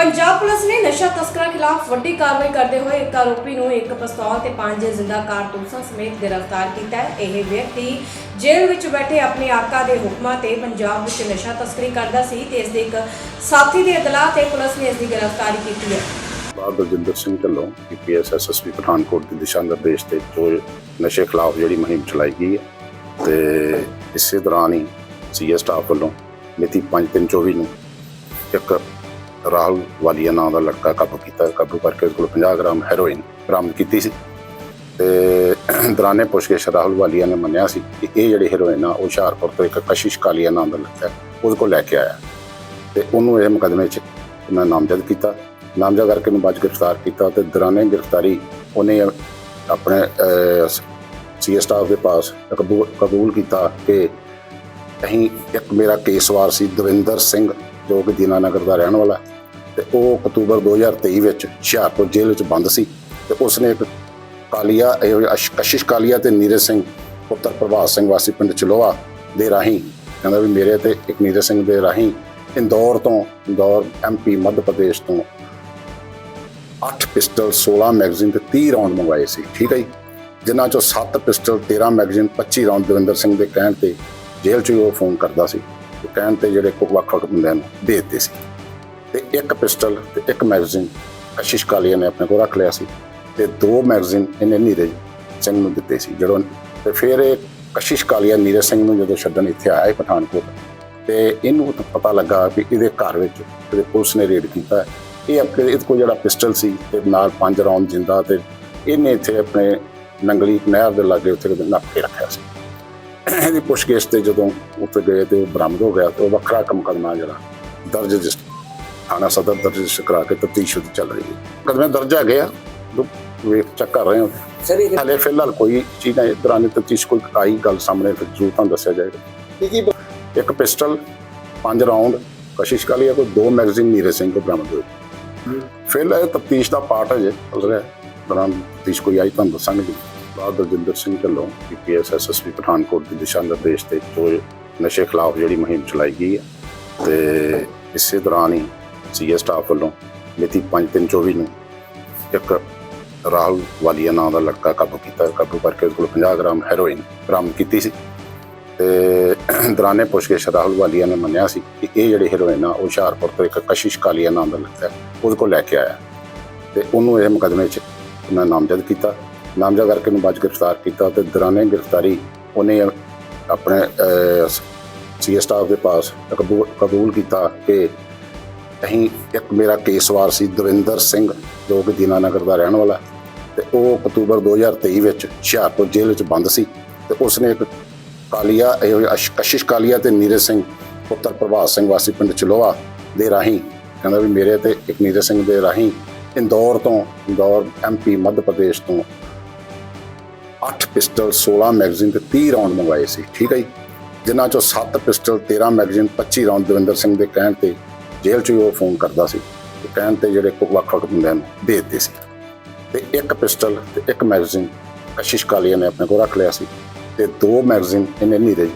Punjab police ਨੇ ਨਸ਼ਾ ਤਸਕਰਾਂ ਖਿਲਾਫ ਵੱਡੀ ਕਾਰਵਾਈ ਕਰਦੇ ਹੋਏ ਇੱਕ ਆਰੋਪੀ ਨੂੰ ਇੱਕ ਪਿਸਤੌਲ ਤੇ ਪੰਜ ਜ਼ਿੰਦਾ ਕਾਰਤੂਸਾਂ ਸਮੇਤ ਗ੍ਰਿਫਤਾਰ ਕੀਤਾ ਹੈ। ਇਹ ਵਿਅਕਤੀ ਜੇਲ੍ਹ ਵਿੱਚ ਬੈਠੇ ਆਪਣੇ ਆਕਾ ਦੇ ਹੁਕਮਾਂ ਤੇ ਪੰਜਾਬ ਵਿੱਚ ਨਸ਼ਾ ਤਸਕਰੀ ਕਰਦਾ ਸੀ ਤੇ ਇਸ ਦੇ ਇੱਕ ਸਾਥੀ ਦੇ ਇਤਲਾਹ ਤੇ ਪੁਲਿਸ ਨੇ ਇਸ ਦੀ ਗ੍ਰਿਫਤਾਰੀ ਕੀਤੀ ਹੈ। ਬਾਦ ਬਲਜਿੰਦਰ ਸਿੰਘ ਢੱਲੋਂ ਪੀਪੀਐਸ ਐਸਐਸਪੀ ਪਠਾਨਕੋਟ ਦੇ ਦਿਸ਼ਾ ਨਿਰਦੇਸ਼ ਤੇ ਜੋ ਨਸ਼ੇ ਖਿਲਾਫ ਜਿਹੜੀ ਮੁਹਿੰਮ ਚਲਾਈ ਗਈ ਹੈ ਤੇ ਇਸੇ ਦੌਰਾਨ ਹੀ ਸੀਐਸ ਸਟਾਫ ਵੱਲੋਂ ਮਿਤੀ 5/3/24 ਨੂੰ ਇੱਕ ਰਾਹੁਲ ਵਾਲੀਆ ਨਾਂ ਦਾ ਲੜਕਾ ਕਾਬੂ ਕੀਤਾ ਕਾਬੂ ਕਰਕੇ ਉਸ ਕੋਲ 50 ਗ੍ਰਾਮ ਹੈਰੋਇਨ ਬਰਾਮਦ ਕੀਤੀ ਸੀ। ਤੇ ਦੌਰਾਨੇ ਪੁੱਛਗਿੱਛ ਰਾਹੁਲ ਵਾਲੀਆ ਨੇ ਮੰਨਿਆ ਸੀ ਕਿ ਇਹ ਜਿਹੜੀ ਹੈਰੋਇਨ ਆ ਉਹ ਹੁਸ਼ਿਆਰਪੁਰ ਤੋਂ ਇੱਕ ਕਸ਼ਿਸ਼ ਕਾਲੀਆ ਨਾਮ ਦਾ ਲੜਕਾ ਹੈ, ਉਹਦੇ ਕੋਲ ਲੈ ਕੇ ਆਇਆ। ਤੇ ਉਹਨੂੰ ਇਹ ਮੁਕਦਮੇ 'ਚ ਮੈਂ ਨਾਮਜ਼ਦ ਕੀਤਾ। ਨਾਮਜ਼ਦ ਕਰਕੇ ਉਹਨੂੰ ਬਾਅਦ ਗ੍ਰਿਫਤਾਰ ਕੀਤਾ ਤੇ ਦਰਾਨੇ ਗ੍ਰਿਫਤਾਰੀ ਉਹਨੇ ਆਪਣੇ ਸੀਐਸ ਸਟਾਫ ਦੇ ਪਾਸ ਕਬੂਲ ਕਬੂਲ ਕੀਤਾ ਕਿ ਅਸੀਂ ਇੱਕ ਮੇਰਾ ਕੇਸਵਾਰ ਸੀ ਦਵਿੰਦਰ ਸਿੰਘ। ਜੋ ਕਿ ਦੀਨਾਨਗਰ ਦਾ ਰਹਿਣ ਵਾਲਾ ਤੇ ਉਹ ਅਕਤੂਬਰ 2023 ਵਿੱਚ ਹੁਸ਼ਿਆਰਪੁਰ ਜੇਲ੍ਹ ਵਿੱਚ ਬੰਦ ਸੀ। ਤੇ ਉਸਨੇ ਇੱਕ ਕਾਲੀਆ, ਇਹ ਅਸ਼- ਕਸ਼ਿਸ਼ ਕਾਲੀਆ ਤੇ ਨੀਰਜ ਸਿੰਘ, ਪੁੱਤਰ ਪ੍ਰਭਾਤ ਸਿੰਘ ਵਾਸੀ ਪਿੰਡ ਚਲੋਆ ਦੇ ਰਾਹੀਂ, ਕਹਿੰਦਾ ਵੀ ਮੇਰੇ ਤੇ ਇੱਕ ਨੀਰਜ ਸਿੰਘ ਦੇ ਰਾਹੀਂ ਇੰਦੌਰ ਤੋਂ ਇੰਦੌਰ ਐਮਪੀ ਮੱਧ ਪ੍ਰਦੇਸ਼ ਤੋਂ 8 ਪਿਸਟਲ 16 ਮੈਗਜ਼ੀਨ ਤੇ 30 ਰਾਉਂਡ ਮੰਗਵਾਏ ਸੀ। ਠੀਕ ਹੈ ਜੀ? ਜਿਨ੍ਹਾਂ ਚੋਂ 7 pistol 13 magazine 25 round Davinder Singh ਦੇ ਕਹਿਣ ਤੇ ਜੇਲ੍ਹ 'ਚ ਉਹ ਫੋਨ ਕਰਦਾ ਸੀ। ਕਹਿਣ ਤੇ ਜਿਹੜੇ ਵੱਖ ਵੱਖ ਬੰਦਿਆਂ ਨੂੰ ਦੇ ਦਿੱਤੇ ਸੀ। ਤੇ ਇੱਕ ਪਿਸਟਲ ਤੇ ਇੱਕ ਮੈਗਜ਼ੀਨ ਕਸ਼ਿਸ਼ ਕਾਲੀਆ ਨੇ ਆਪਣੇ ਕੋਲ ਰੱਖ ਲਿਆ ਸੀ ਤੇ ਦੋ ਮੈਗਜ਼ੀਨ ਇਹਨੇ ਨੀਰਜ ਸਿੰਘ ਨੂੰ ਦਿੱਤੇ ਸੀ, ਜਦੋਂ ਤੇ ਫਿਰ ਇਹ ਕਸ਼ਿਸ਼ ਕਾਲੀਆ ਨੀਰਜ ਸਿੰਘ ਨੂੰ ਜਦੋਂ ਛੱਡਣ ਇੱਥੇ ਆਇਆ ਪਠਾਨਕੋਟ ਤੇ ਇਹਨੂੰ ਪਤਾ ਲੱਗਾ ਕਿ ਇਹਦੇ ਘਰ ਵਿੱਚ ਇਹਦੇ ਪੁਲਿਸ ਨੇ ਰੇਡ ਕੀਤਾ। ਇਹ ਆਪਣੇ ਇਹਦੇ ਕੋਲ ਜਿਹੜਾ ਪਿਸਟਲ ਸੀ ਤੇ ਨਾਲ ਪੰਜ ਰੌਂਦ ਜਿੰਦਾ ਤੇ ਇਹਨੇ ਇੱਥੇ ਆਪਣੇ ਨੰਗਲੀ ਨਹਿਰ ਦੇ ਲਾਗੇ ਉੱਥੇ ਕਿਤੇ ਨੱਪ ਕੇ ਰੱਖਿਆ ਸੀ। ਇਹਦੀ ਪੁੱਛਗਿੱਛ ਤੇ ਜਦੋਂ ਉੱਥੇ ਗਏ ਤੇ ਉਹ ਬਰਾਮਦ ਹੋ ਗਿਆ ਤੇ ਉਹ ਵੱਖਰਾ ਕੰਮ ਕਰਨਾ ਜਿਹੜਾ ਦਰਜ ਰਜਿਸਟਰ ਥਾਣਾ ਸਦਰ ਦਰਜ ਰਜਿਸਟਰ ਕਰਾ ਕੇ ਤਫਤੀਸ਼ ਚੱਲ ਰਹੀ ਹੈ। ਕਦਮੇ ਦਰਜ ਆ। ਜੋ ਵੇਖ ਚੈੱਕ ਕਰ ਰਹੇ ਹਾਂ। ਸਰ ਇਹ ਹਾਲੇ ਫਿਲਹਾਲ ਕੋਈ ਚੀਜ਼ ਨਹੀਂ ਦੌਰਾਨ ਤਫਤੀਸ਼ ਕੋਈ ਆਈ ਗੱਲ ਸਾਹਮਣੇ ਫਿਰ ਜ਼ਰੂਰ ਤੁਹਾਨੂੰ ਦੱਸਿਆ ਜਾਏਗਾ। ਕੀ ਕੀ ਇੱਕ ਪਿਸਟਲ ਪੰਜ ਰਾਉਂਡ ਕਸ਼ਿਸ਼ ਕਾਲੀਆ ਕੋਈ ਦੋ ਮੈਗਜ਼ੀਨ ਨੀਰਜ ਸਿੰਘ ਕੋ ਬਰਾਮਦ ਫਿਲਹਾਲ ਇਹ ਤਫਤੀਸ਼ ਦਾ ਪਾਰਟ ਹੈ ਜੇ ਚੱਲ ਰਿਹਾ। ਦੌਰਾਨ ਤਫਤੀਸ਼ ਕੋਈ ਆਈ ਤੁਹਾਨੂੰ ਦੱਸਾਂਗੇ। ਬਾਦ ਬਲਜਿੰਦਰ ਸਿੰਘ ਢੱਲੋਂ ਪੀਪੀਐਸ ਐਸਐਸਪੀ ਪਠਾਨਕੋਟ ਦੇ ਦਿਸ਼ਾ ਨਿਰਦੇਸ਼ ਤੇ ਜੋ ਨਸ਼ੇ ਖਿਲਾਫ ਜਿਹੜੀ ਮੁਹਿੰਮ ਚਲਾਈ ਗਈ ਹੈ ਤੇ ਇਸੇ ਦੌਰਾਨ ਹੀ ਸੀਐਸ ਸਟਾਫ ਵੱਲੋਂ ਮਿਤੀ 5/3/24 ਨੂੰ ਇੱਕ ਰਾਹੁਲ ਵਾਲੀਆ ਨਾਂ ਦਾ ਲੜਕਾ ਕਾਬੂ ਕੀਤਾ, ਕਾਬੂ ਕਰਕੇ ਉਸ ਕੋਲ 50 ਗ੍ਰਾਮ ਹੈਰੋਇਨ ਬਰਾਮਦ ਕੀਤੀ ਸੀ। ਤੇ ਦੌਰਾਨੇ ਪੁੱਛਗਿੱਛ ਰਾਹੁਲ ਵਾਲੀਆ ਨੇ ਮੰਨਿਆ ਸੀ ਕਿ ਇਹ ਜਿਹੜੀ ਹੈਰੋਇਨ ਆ, ਉਹ ਹੁਸ਼ਿਆਰਪੁਰ ਤੋਂ ਇੱਕ ਕਸ਼ਿਸ਼ ਕਾਲੀਆ ਨਾਮ ਦਾ ਲੜਕਾ ਉਹਦੇ ਕੋਲ ਲੈ ਕੇ ਆਇਆ। ਤੇ ਉਹਨੂੰ ਇਹ ਮੁਕਦਮੇ 'ਚ ਉਹਨਾਂ ਨਾਮਜ਼ਦ ਕੀਤਾ। ਨਾਮਜ਼ਦ ਕਰਕੇ ਉਹਨੂੰ ਬਾਅਦ ਗ੍ਰਿਫਤਾਰ ਕੀਤਾ ਤੇ ਦੌਰਾਨੇ ਗ੍ਰਿਫਤਾਰੀ ਉਹਨੇ ਆਪਣੇ ਸੀਐਸ ਸਟਾਫ ਦੇ ਪਾਸ ਕਬੂਲ ਕਬੂਲ ਕੀਤਾ ਕਿ ਅਸੀਂ ਇੱਕ ਮੇਰਾ ਕੇਸਵਾਰ ਸੀ, ਦਵਿੰਦਰ ਸਿੰਘ, ਜੋ ਕਿ ਦੀਨਾਨਗਰ ਦਾ ਰਹਿਣ ਵਾਲਾ, ਤੇ ਉਹ ਅਕਤੂਬਰ 2023 ਵਿੱਚ ਹੁਸ਼ਿਆਰਪੁਰ ਜੇਲ੍ਹ ਵਿੱਚ ਬੰਦ ਸੀ ਤੇ ਉਸਨੇ ਇੱਕ ਕਾਲੀਆ, ਇਹ ਅਸ਼- ਕਸ਼ਿਸ਼ ਕਾਲੀਆ ਤੇ ਨੀਰਜ ਸਿੰਘ, ਪੁੱਤਰ ਪ੍ਰਭਾਤ ਸਿੰਘ ਵਾਸੀ ਪਿੰਡ ਚਲੋਆ ਦੇ ਰਾਹੀਂ, ਕਹਿੰਦਾ ਵੀ ਮੇਰੇ ਤੇ ਇੱਕ ਨੀਰਜ ਸਿੰਘ ਦੇ ਰਾਹੀਂ ਇੰਦੌਰ ਤੋਂ, ਇੰਦੌਰ ਐਮਪੀ ਮੱਧ ਪ੍ਰਦੇਸ਼ ਤੋਂ 8 ਪਿਸਟਲ 16 ਮੈਗਜ਼ੀਨ ਤੇ 30 ਰਾਉਂਡ ਮੰਗਵਾਏ ਸੀ, ਠੀਕ ਹੈ ਜੀ? ਜਿਨ੍ਹਾਂ ਚੋਂ 7 pistol 13 magazine 25 round Davinder Singh ਦੇ ਕਹਿਣ ਤੇ ਜੇਲ੍ਹ 'ਚ ਹੀ ਉਹ ਫੋਨ ਕਰਦਾ ਸੀ ਤੇ ਕਹਿਣ ਤੇ ਜਿਹੜੇ ਵੱਖ ਵੱਖ ਬੰਦਿਆਂ ਨੂੰ ਦੇ ਦਿੱਤੇ ਸੀ। ਤੇ ਇੱਕ ਪਿਸਟਲ ਤੇ ਇੱਕ ਮੈਗਜ਼ੀਨ ਕਸ਼ਿਸ਼ ਕਾਲੀਆ ਨੇ ਆਪਣੇ ਕੋਲ ਰੱਖ ਲਿਆ ਸੀ ਤੇ ਦੋ ਮੈਗਜ਼ੀਨ ਇਹਨੇ ਨੀਰਜ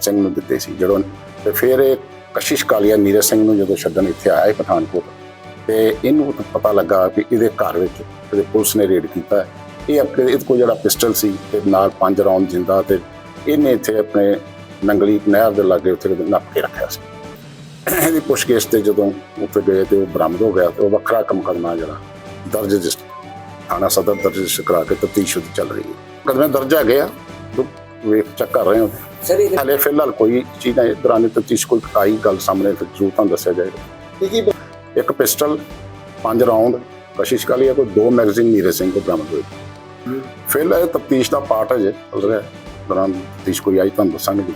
ਸਿੰਘ ਨੂੰ ਦਿੱਤੇ ਸੀ, ਜਦੋਂ ਤੇ ਫਿਰ ਇਹ ਕਸ਼ਿਸ਼ ਕਾਲੀਆ ਨੀਰਜ ਸਿੰਘ ਨੂੰ ਜਦੋਂ ਛੱਡਣ ਇੱਥੇ ਆਇਆ ਪਠਾਨਕੋਟ ਤੇ ਇਹਨੂੰ ਪਤਾ ਲੱਗਾ ਕਿ ਇਹਦੇ ਘਰ ਵਿੱਚ ਇਹਦੇ ਪੁਲਿਸ ਨੇ ਰੇਡ ਕੀਤਾ ਇਹ ਆਪਣੇ ਇਹਦੇ ਕੋਲ ਜਿਹੜਾ ਪਿਸਟਲ ਸੀ ਤੇ ਨਾਲ ਪੰਜ ਰੌਂਦ ਜਿੰਦਾ ਤੇ ਇਹਨੇ ਇੱਥੇ ਆਪਣੇ ਨੰਗਲੀ ਨਹਿਰ ਦੇ ਲਾਗੇ ਉੱਥੇ ਨੱਪ ਕੇ ਰੱਖਿਆ ਸੀ। ਇਹਦੀ ਪੁੱਛਗਿੱਛ ਤੇ ਜਦੋਂ ਉੱਥੇ ਗਏ ਤੇ ਉਹ ਬਰਾਮਦ ਹੋ ਗਿਆ ਤੇ ਉਹ ਵੱਖਰਾ ਕੰਮ ਕਰਨਾ ਜਿਹੜਾ ਦਰਜ ਰਜਿਸਟਰ ਥਾਣਾ ਸਦਰ ਦਰਜ ਰਜਿਸਟਰ ਕਰਾ ਕੇ ਤਫਤੀਸ਼ ਚੱਲ ਰਹੀ ਹੈ। ਕਦਮੇ ਦਰਜ ਆ ਜੋ ਵੇਖ ਚੈੱਕ ਕਰ ਰਹੇ ਹਾਂ। ਸਰ ਇਹ ਹਾਲੇ ਫਿਲਹਾਲ ਕੋਈ ਚੀਜ਼ ਦੌਰਾਨ ਤਫਤੀਸ਼ ਕੋਈ ਆਈ ਗੱਲ ਸਾਹਮਣੇ ਫਿਰ ਜ਼ਰੂਰ ਤੁਹਾਨੂੰ ਦੱਸਿਆ ਜਾਏਗਾ। ਇੱਕ ਪਿਸਟਲ ਪੰਜ ਰਾਉਂਡ ਕਸ਼ਿਸ਼ ਕਾਲੀਆ ਕੋਈ ਦੋ ਮੈਗਜ਼ੀਨ ਨੀਰਜ ਸਿੰਘ ਕੋ ਬਰਾਮਦ ਹੋਏ। ਫਿਲਹਾਲ ਇਹ ਤਫਤੀਸ਼ ਦਾ ਪਾਰਟ ਹੈ ਜੇ, ਚੱਲ ਰਿਹਾ ਦੌਰਾਨ ਤਫਤੀਸ਼ ਕੋਈ ਆਈ, ਤੁਹਾਨੂੰ ਦੱਸਾਂਗੇ। ਜੀ